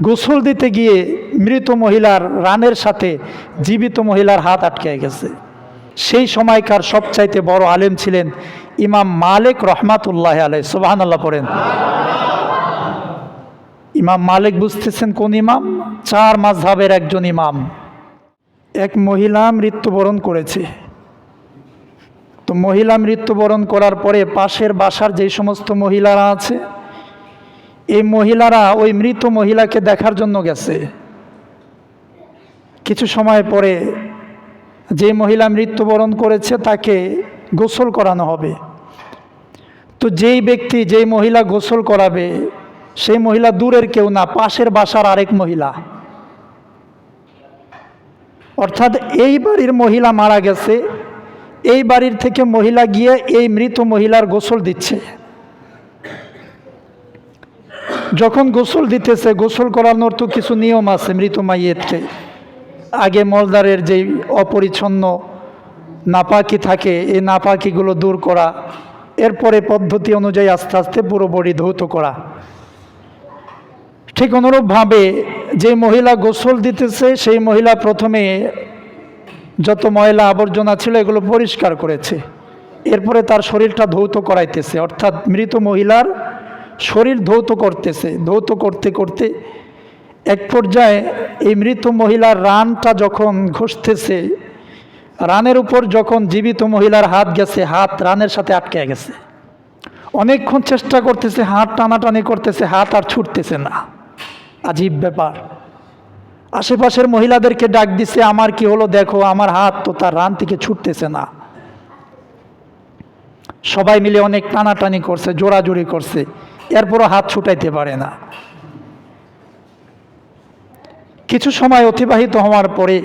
গোসল দিতে গিয়ে মৃত মহিলার রানের সাথে জীবিত মহিলার হাত আটকে গেছে। সেই সময়কার সবচাইতে বড় আলেম ছিলেন ইমাম মালিক রহমাতুল্লাহ আলাই সুবাহান আল্লাহ পড়েন। ইমাম মালিক বুঝতেছেন কোন ইমাম? চার মাস মাঝহাবের একজন ইমাম। এক মহিলা মৃত্যুবরণ করেছে। তো মহিলা মৃত্যুবরণ করার পরে পাশের বাসার যে সমস্ত মহিলারা আছে এই মহিলারা ওই মৃত মহিলাকে দেখার জন্য গেছে। কিছু সময় পরে যে মহিলা মৃত্যুবরণ করেছে তাকে গোসল করানো হবে। তো যেই ব্যক্তি যেই মহিলা গোসল করাবে, সেই মহিলা দূরের কেউ না, পাশের বাসার আরেক মহিলা। অর্থাৎ এই বাড়ির মহিলা মারা গেছে, এই বাড়ির থেকে মহিলা গিয়ে এই মৃত মহিলার গোসল দিচ্ছে। যখন গোসল দিতেছে, গোসল করানোর তো কিছু নিয়ম আছে মৃত মাইয়েতকে আগে মলদারের যেই অপরিচ্ছন্ন নাপাকি থাকে, এই নাপাকিগুলো দূর করা, এরপরে পদ্ধতি অনুযায়ী আস্তে আস্তে পুরো বডি ধৌত করা। ঠিক অনুরূপভাবে যে মহিলা গোসল দিতেছে, সেই মহিলা প্রথমে যত ময়লা আবর্জনা ছিল এগুলো পরিষ্কার করেছে। এরপরে তার শরীরটা ধৌত করাইতেছে, অর্থাৎ মৃত মহিলার শরীর ধৌত করতেছে, ধৌত করতে করতে এক পর্যায়ে এই মৃত মহিলার রানটা যখন ঘষতেছে, রানের উপর যখন জীবিত মহিলার হাত গেছে, হাত রানের সাথে আটকে গেছে। অনেকক্ষণ চেষ্টা করতেছে, হাত টানাটানি করতেছে, হাত আর ছুটতেছে না। আজীব ব্যাপার। আশেপাশের মহিলাদেরকে ডাক দিছে, আমার কি হলো? দেখো, আমার হাত তো তার রান থেকে ছুটতেছে না। সবাই মিলে অনেক টানাটানি করছে জোড়াজুড়ি করছে। এরপরও হাত ছুটাইতে পারে না। কিছু সময় অতিবাহিত হওয়ার পরে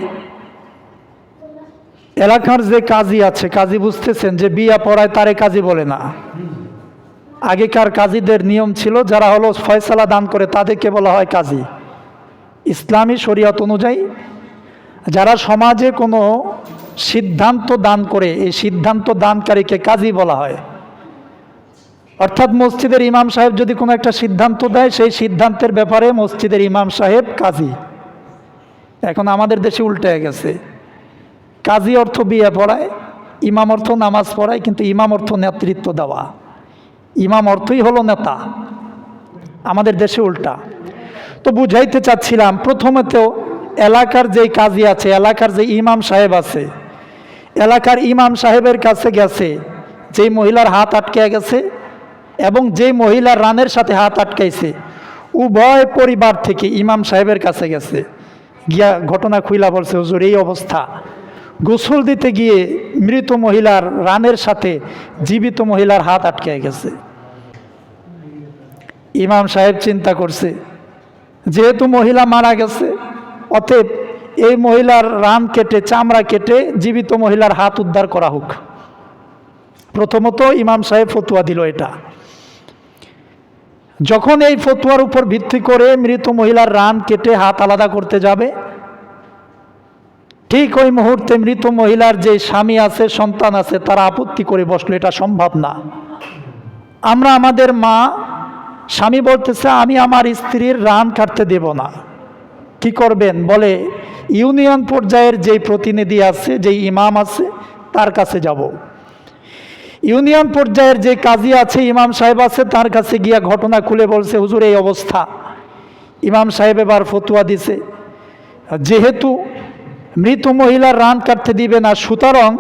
এলাকার যে কাজী আছে, কাজী বুঝতেছেন যে বিয়া পড়ায় তারে কাজী বলে না। আগেকার কাজীদের নিয়ম ছিল, যারা হলো ফয়সালা দান করে তাদেরকে বলা হয় কাজী। ইসলামী শরীয়ত অনুযায়ী যারা সমাজে কোনো সিদ্ধান্ত দান করে, এই সিদ্ধান্ত দানকারীকে কাজী বলা হয়। অর্থাৎ মসজিদের ইমাম সাহেব যদি কোনো একটা সিদ্ধান্ত দেয়, সেই সিদ্ধান্তের ব্যাপারে মসজিদের ইমাম সাহেব কাজী। এখন আমাদের দেশে উল্টে গেছে। কাজী অর্থ বিয়ে পড়ায়, ইমাম অর্থ নামাজ পড়ায়, কিন্তু ইমাম অর্থ নেতৃত্ব দেওয়া। ইমাম অর্থই হলো নেতা। আমাদের দেশে উল্টা। তো বুঝাইতে চাচ্ছিলাম, প্রথমে তো এলাকার যেই কাজী আছে, এলাকার যে ইমাম সাহেব আছে, এলাকার ইমাম সাহেবের কাছে গেছে, যেই মহিলার হাত আটকে গেছে এবং যে মহিলার রানের সাথে হাত আটকাইছে, উভয় পরিবার থেকে ইমাম সাহেবের কাছে গেছে। গিয়া ঘটনা খুইলা বলছে, হুজুর, এই অবস্থা। গোসল দিতে গিয়ে মৃত মহিলার রানের সাথে জীবিত মহিলার হাত আটকে গেছে। ইমাম সাহেব চিন্তা করছে, যেহেতু মহিলা মারা গেছে, অতএব এই মহিলার রান কেটে, চামড়া কেটে জীবিত মহিলার হাত উদ্ধার করা হোক। প্রথমত ইমাম সাহেব ফতুয়া দিল এটা। যখন এই ফতুয়ার উপর ভিত্তি করে মৃত মহিলার রান কেটে হাত আলাদা করতে যাবে, ঠিক ওই মুহূর্তে মৃত মহিলার যে স্বামী আছে, সন্তান আছে, তারা আপত্তি করে বসল, এটা সম্ভব না। আমরা আমাদের মা, স্বামী বলতেছে, আমি আমার স্ত্রীর রান কাটতে দেব না। কি করবেন? বলে, ইউনিয়ন পর্যায়ের যেই প্রতিনিধি আছে, যেই ইমাম আছে, তার কাছে যাব। ইউনিয়ন পর্যায়ের যে কাজী আছে, ইমাম সাহেব আছে, তার কাছে গিয়া ঘটনা খুলে বলছে, হুজুর, এই অবস্থা। ইমাম সাহেব এবার ফতুয়া দিছে। যেহেতু মৃত মহিলার রান কাটতে দিবে না, সুতরাং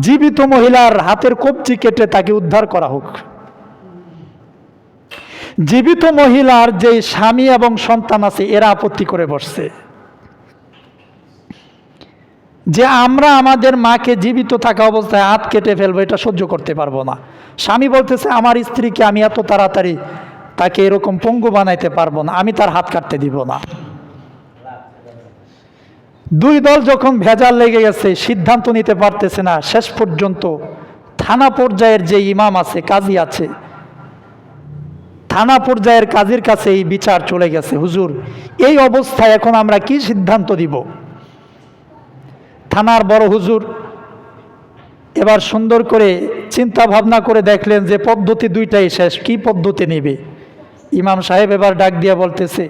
জীবিত মহিলার হাতের কবজি কেটে তাকে উদ্ধার করা হোক। জীবিত মহিলার যে স্বামী এবং সন্তান আছে, এরা আপত্তি করে বসছে। যে আমরা আমাদের মাকে জীবিত থাকা অবস্থায় হাত কেটে ফেলব, এটা সহ্য করতে পারব না। স্বামী বলতেছে, আমার স্ত্রীকে আমি এত তাড়াতাড়ি তাকে এরকম পঙ্গু বানাইতে পারব না, আমি তার হাত কাটতে দিব না। দুই দল যখন ভেজাল লেগে গেছে, সিদ্ধান্ত নিতে পারতেছে না, শেষ পর্যন্ত থানা পর্যায়ের যে ইমাম আছে, কাজী আছে, থানা পর্যায়ের কাজীর কাছে এই বিচার চলে গেছে। হুজুর, এই অবস্থায় এখন আমরা কি সিদ্ধান্ত দিব? থানার বড় হুজুর এবার সুন্দর করে চিন্তা ভাবনা করে দেখলেন যে পদ্ধতি দুইটাই শেষ, কি পদ্ধতি নেবে? ইমাম সাহেব এবার ডাক দিয়া বলতেছে,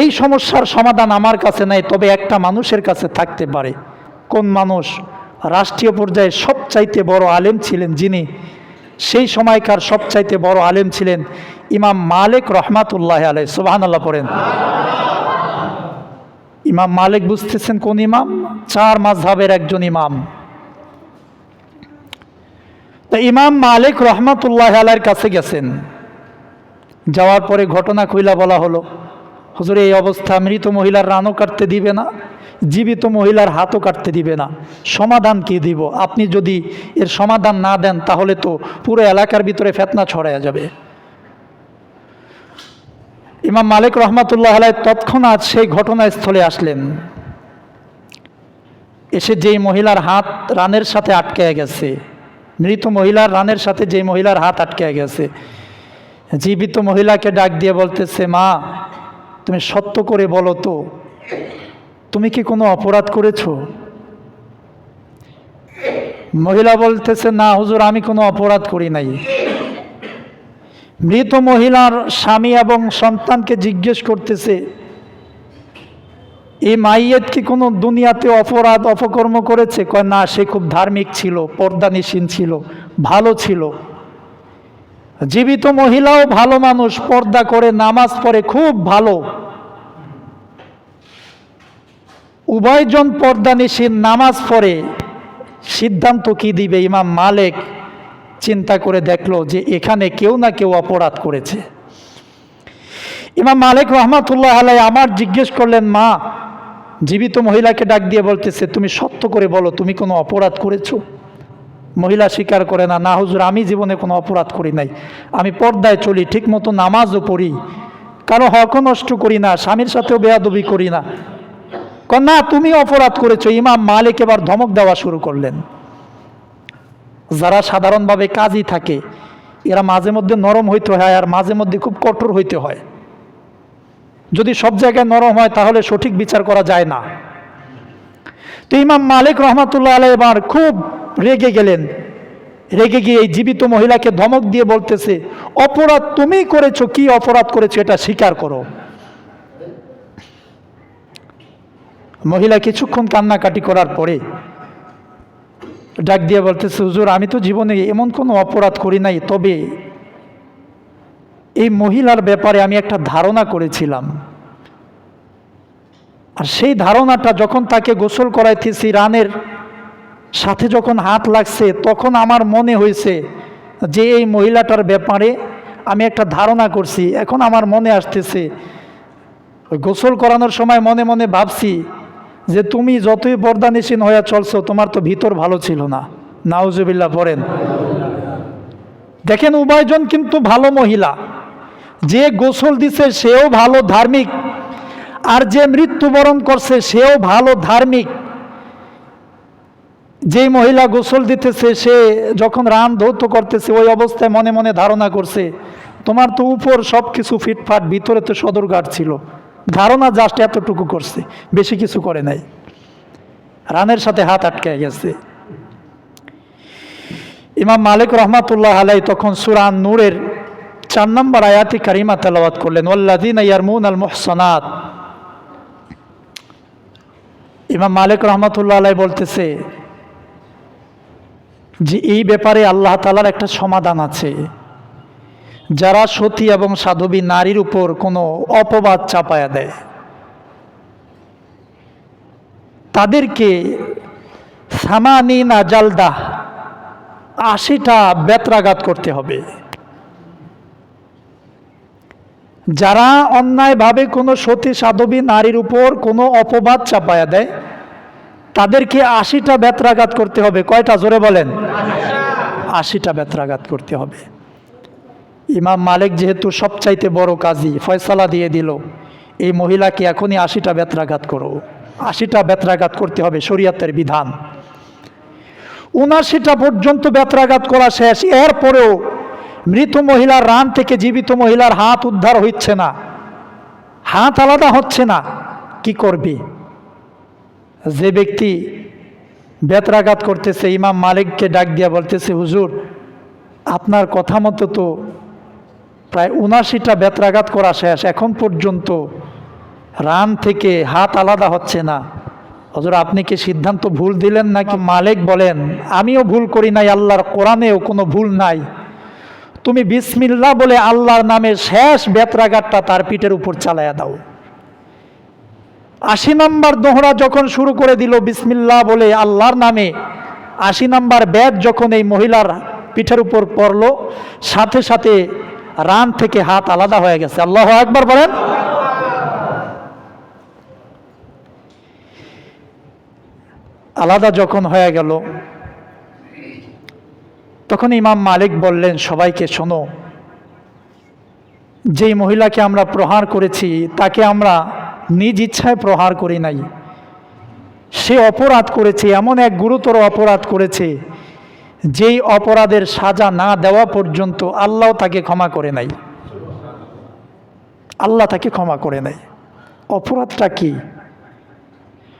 এই সমস্যার সমাধান আমার কাছে নাই, তবে একটা মানুষের কাছে থাকতে পারে। কোন মানুষ? রাষ্ট্রীয় পর্যায়ে সবচাইতে বড় আলেম ছিলেন যিনি। সেই সময়কার সবচাইতে বড় আলেম ছিলেন ইমাম মালিক রহমাতুল্লাহ আলাই সুবাহান আল্লাহ পড়েন। ইমাম মালিক বুঝতেছেন কোন ইমাম? চার মাঝহাবের একজন ইমাম। তা ইমাম মালিক রহমাতুল্লাহ আলাইয়ের কাছে গেছেন। যাওয়ার পরে ঘটনা কইলা বলা হলো, হুজুর, এই অবস্থা মৃত মহিলার রানও কাটতে দিবে না, জীবিত মহিলার হাতও কাটতে দিবে না। সমাধান কি দিব? আপনি যদি এর সমাধান না দেন, তাহলে তো পুরো এলাকার ভিতরে ফেতনা ছড়াইয়া যাবে। ইমাম মালিক রহমাতুল্লাহ আলাই তৎক্ষণাৎ সেই ঘটনাস্থলে আসলেন। এসে যেই মহিলার হাত রানের সাথে আটকে গেছে, মৃত মহিলার রানের সাথে যেই মহিলার হাত আটকে গেছে, জীবিত মহিলাকে ডাক দিয়ে বলতেছে, মা, তুমি সত্য করে বলো তো, তুমি কি কোনো অপরাধ করেছ? মহিলা বলতেছে, না হুজুর, আমি কোনো অপরাধ করি নাই। মৃত মহিলার স্বামী এবং সন্তানকে জিজ্ঞেস করতেছে, এই মাইয়েত কি কোনো দুনিয়াতে অপরাধ, অপকর্ম করেছে? কয়, না, সে খুব ধার্মিক ছিল, পর্দানিসীন ছিল, ভালো ছিল। জীবিত মহিলাও ভালো মানুষ, পর্দা করে, নামাজ পড়ে, খুব ভালো। উভয়জন পর্দানিসীন, নামাজ পড়ে। সিদ্ধান্ত কি দিবে ইমাম মালিক? চিন্তা করে দেখল যে এখানে কেউ না কেউ অপরাধ করেছে। ইমাম মালিক রহমাতুল্লাহ আলাই আমার জিজ্ঞেস করলেন, মা, জীবিত মহিলাকে ডাক দিয়ে বলতেছে, তুমি সত্য করে বলো, তুমি কোনো অপরাধ করেছ? মহিলা স্বীকার করে না না হুজুর, আমি জীবনে কোনো অপরাধ করি নাই। আমি পর্দায় চলি ঠিক মতো নামাজও পড়ি। কারও হক নষ্ট করি না, স্বামীর সাথেও বেয়াদবি করি না। না তুমি অপরাধ করেছ। ইমাম মালিক এবার ধমক দেওয়া শুরু করলেন। যারা সাধারণভাবে কাজই থাকে, এরা মাঝে মধ্যে নরম হইতে হয় আর মাঝে মধ্যে খুব কঠোর হইতে হয়। যদি সব জায়গায় নরম হয়, তাহলে সঠিক বিচার করা যায় না। তো ইমাম মালিক রহমাতুল্লাহ আলাই এবার খুব রেগে গেলেন। রেগে গিয়ে এই জীবিত মহিলাকে ধমক দিয়ে বলতেছে, অপরাধ তুমি করেছ, কি অপরাধ করেছ, এটা স্বীকার করো। মহিলা কিছুক্ষণ কান্নাকাটি করার পরে ডাক দিয়ে বলতেছে, হুজুর, আমি তো জীবনে এমন কোনো অপরাধ করি নাই, তবে এই মহিলার ব্যাপারে আমি একটা ধারণা করেছিলাম। আর সেই ধারণাটা যখন তাকে গোসল করাইতেছি, রানের সাথে যখন হাত লাগছে, তখন আমার মনে হয়েছে যে এই মহিলাটার ব্যাপারে আমি একটা ধারণা করছি। এখন আমার মনে আসতেছে গোসল করানোর সময় মনে মনে ভাবছি যে তুমি যতই বর্দানিসীন হয়ে চলছো, তোমার তো ভিতর ভালো ছিল না। নাউজুবিল্লা পড়েন। দেখেন উভয়জন কিন্তু ভালো মহিলা। যে গোসল দিছে, সেও ভালো ধার্মিক। আর যে মৃত্যুবরণ করছে, সেও ভালো ধার্মিক। যেই মহিলা গোসল দিতেছে, সে যখন রান ধৌত করতেছে, ওই অবস্থায় মনে মনে ধারণা করছে, তোমার তো উপর সব কিছু ফিটফাট, ভিতরে তো সদরঘাট ছিল। ধারণা জাস্ট এতটুকু করছে, বেশি কিছু করে নাই। রানের সাথে হাত আটকে গেছে। ইমাম মালিক রহমাতুল্লাহ আলাই তখন সুরান নূরের চার নম্বর আয়াতি কারিমা তেলাওয়াত করলেন ওল্লাদিন ইয়ারমুন আল মোহসনাত ইমাম মালিক রহমতুল্লাহ আলাই বলতেছে যে, এই ব্যাপারে আল্লাহ তালার একটা সমাধান আছে। যারা সতী এবং সাধবী নারীর উপর কোনো অপবাদ চাপায়া দেয়, তাদেরকে সামানিনা জালদা আশিটা বেত্রাঘাত করতে হবে। যারা অন্যায়ভাবে কোনো সতী সাধবী নারীর উপর কোনো অপবাদ চাপায়া দেয়, তাদেরকে আশিটা বেত্রাঘাত করতে হবে। কয়টা? জোরে বলেন। আশিটা বেত্রাঘাত করতে হবে। ইমাম মালিক যেহেতু সবচাইতে বড় কাজী, ফয়সালা দিয়ে দিল, এই মহিলাকে এখনই আশিটা বেত্রাঘাত করো। আশিটা বেত্রাঘাত করতে হবে শরীয়তের বিধান। উনাশিটা পর্যন্ত বেত্রাঘাত করা শেষ, এরপরেও মৃত মহিলার রান থেকে জীবিত মহিলার হাত উদ্ধার হচ্ছে না। হাত আলাদা হচ্ছে না, কি করবি? যে ব্যক্তি বেত্রাঘাত করতেছে, ইমাম মালিককে ডাক দিয়া বলতেছে, হুজুর, আপনার কথা মতো তো প্রায় উনাশিটা বেত্রাঘাত করা শেষ। এখন পর্যন্ত রান থেকে হাত আলাদা হচ্ছে না। হজর আপনি কি সিদ্ধান্ত ভুল দিলেন নাকি মালিক বলেন, আমিও ভুল করি নাই, আল্লাহর কোরআনেও কোনো ভুল নাই। তুমি বিসমিল্লা বলে আল্লাহর নামে শেষ বেতরাঘাতটা তার পিঠের উপর চালাইয়া দাও। আশি নাম্বার দোহরা যখন শুরু করে দিল বিসমিল্লা বলে আল্লাহর নামে, আশি নাম্বার ব্যাগ যখন এই মহিলার পিঠের উপর পড়ল, সাথে সাথে রান থেকে হাত আলাদা হয়ে গেছে। আল্লাহ একবার বলেন। আলাদা যখন হয়ে গেল, তখন ইমাম মালিক বললেন, সবাইকে শোনো, যেই মহিলাকে আমরা প্রহার করেছি, তাকে আমরা নিজ ইচ্ছায় প্রহার করি নাই। সে অপরাধ করেছে, এমন এক গুরুতর অপরাধ করেছে যেই অপরাধের সাজা না দেওয়া পর্যন্ত আল্লাহ তাকে ক্ষমা করে নাই। আল্লাহ তাকে ক্ষমা করে নাই। অপরাধটা কি?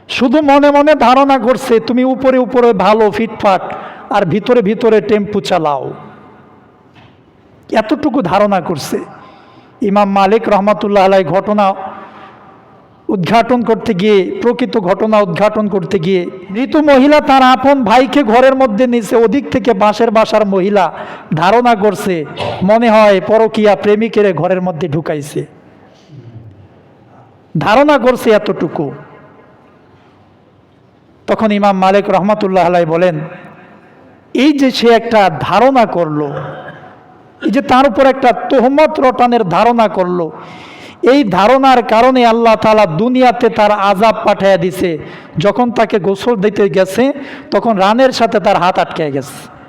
শুধু মনে মনে ধারণা করছে, তুমি উপরে উপরে ভালো, ফিটফাট, আর ভিতরে ভিতরে টেম্পু চালাও। এতটুকু ধারণা করছে। ইমাম মালিক রহমাতুল্লাহ আলাই ঘটনা উদ্ঘাটন করতে গিয়ে, প্রকৃত ঘটনা উদ্ঘাটন করতে গিয়ে, মৃত মহিলা তার আপন ভাইকে ঘরের মধ্যে নিছে ওদিক থেকে বাঁশের বাসার মহিলা ধারণা করছে, মনে হয় পরকিয়া প্রেমিকের ঘরের মধ্যে ঢুকাইছে। ধারণা করছে এতটুকু। তখন ইমাম মালিক রহমাতুল্লাহ আলাই বলেন, এই যে সে একটা ধারণা করল, এই যে তার উপর একটা তোহমত রটানের ধারণা করল এই ধারণার কারণে আল্লাহ তালা দুনিয়াতে তার আজাব পাঠাইয়া দিছে। যখন তাকে গোসল দিতে গেছে, তখন রানের সাথে তার হাত আটকে গেছে।